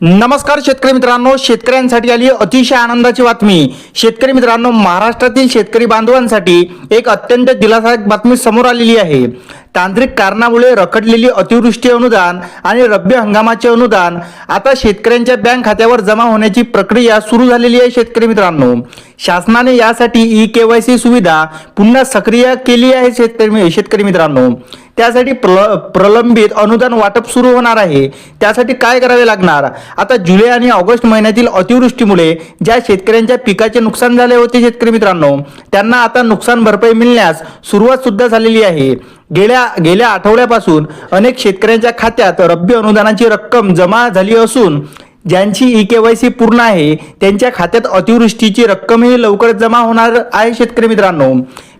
नमस्कार शेतकरी मित्रांनो शेतकऱ्यांसाठी आली अतिशय आनंदाची बातमी. शेतकरी मित्रांनो महाराष्ट्रातील शेतकरी बांधवांसाठी एक अत्यंत दिलासादायक बातमी समोर आलेली आहे. तांत्रिक कारणामुळे रखडलेली अतिवृष्टी अनुदान आणि रब्बी हंगामाचे अनुदान आता शेतकऱ्यांच्या बँक खात्यावर जमा होण्याची प्रक्रिया सुरू झालेली आहे शेतकरी मित्रांनो. शासनाने यासाठी ई केवायसी सुविधा पुन्हा सक्रिय केली आहे शेतकरी शेतकरी मित्रांनो. त्यासाठी प्रल प्रलंबित अनुदान वाटप सुरू होणार आहे. त्यासाठी काय करावे लागणार? आता जुलै आणि ऑगस्ट महिन्यातील अतिवृष्टीमुळे ज्या शेतकऱ्यांच्या पिकाचे नुकसान झाले होते शेतकरी मित्रांनो त्यांना आता नुकसान भरपाई मिळण्यास सुरुवात सुद्धा झालेली आहे. गेल्या गेल्या आठवड्यापासून अनेक शेतकऱ्यांच्या खात्यात रब्बी अनुदानाची रक्कम जमा झाली असून ज्यांची ई के वाय सी पूर्ण आहे त्यांच्या खात्यात अतिवृष्टीची रक्कमही लवकर जमा होणार आहे शेतकरी मित्रांनो.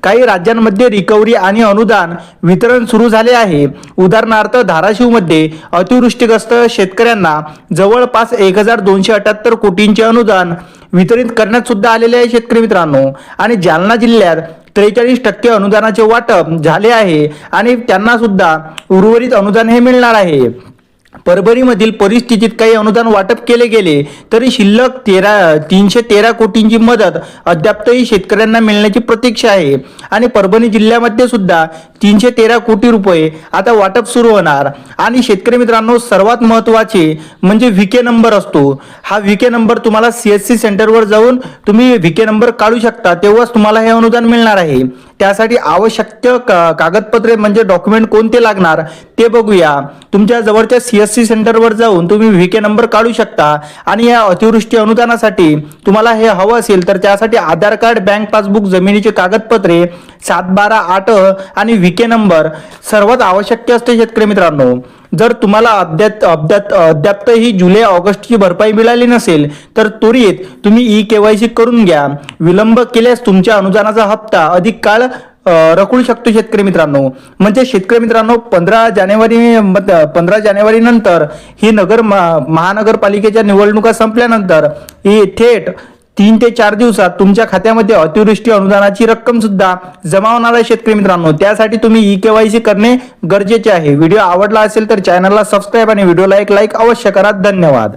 काही राज्यांमध्ये रिकव्हरी आणि अनुदान वितरण सुरू झाले आहे. उदाहरणार्थ धाराशिवमध्ये अतिवृष्टीग्रस्त शेतकऱ्यांना जवळपास एक हजार दोनशे अठ्याहत्तर कोटींचे अनुदान वितरित करण्यात सुद्धा आलेले आहे शेतकरी मित्रांनो. आणि जालना जिल्ह्यात त्रेचाळीस टक्के अनुदानाचे वाटप झाले आहे आणि त्यांना सुद्धा उर्वरित अनुदान हे मिळणार आहे. परभणीमधील परिस्थितीत काही अनुदान वाटप केले गेले तरी शिल्लक तेरा तीनशे तेरा कोटींची मदत अद्यापही शेतकऱ्यांना मिळण्याची प्रतीक्षा आहे. आणि परभणी जिल्ह्यामध्ये सुद्धा तीनशे तेरा कोटी रुपये आता वाटप सुरू होणार. आणि शेतकरी मित्रांनो सर्वात महत्त्वाचे म्हणजे व्हीके नंबर असतो. हा व्हीके नंबर तुम्हाला सी एस सी सेंटरवर जाऊन तुम्ही व्हीके नंबर काढू शकता तेव्हाच तुम्हाला हे अनुदान मिळणार आहे. त्यासाठी आवश्यक का- कागदपत्रे म्हणजे डॉक्युमेंट कोणते लागणार ते बघूया. तुमच्या जवळच्या सी एस सी सेंटरवर जाऊन तुम्ही व्ही के नंबर काढू शकता. आणि या अतिवृष्टी अनुदानासाठी तुम्हाला हे हवं असेल तर त्यासाठी आधार कार्ड बँक पासबुक जमिनीचे कागदपत्रे सात बारा आठ आणि व्ही के नंबर सर्वात आवश्यक असते शेतकरी मित्रांनो. जर तुम्हाला अद्याप अद्याप अद्यापही जुलै ऑगस्टची भरपाई मिळाली नसेल तर त्वरित तुम्ही ई केवायसी करून घ्या. विलंब केल्यास तुमच्या अनुदानाचा हप्ता अधिक काळ अ, रखडू शकतो शेतकरी मित्रांनो. म्हणजे शेतकरी मित्रांनो पंधरा जानेवारी पंधरा जानेवारी नंतर ही नगर महानगरपालिकेच्या निवडणुका संपल्यानंतर ही थेट तीन ते चार दिवसात तुमच्या खात्यामध्ये अतिवृष्टी अनुदानाची रक्कम सुद्धा जमा होणार आहे शेतकरी मित्रांनो. त्यासाठी तुम्ही ई केवायसी करणे गरजेचे आहे. व्हिडिओ आवडला असेल तर चॅनलला सबस्क्राईब आणि व्हिडिओला एक लाईक अवश्य करा. धन्यवाद.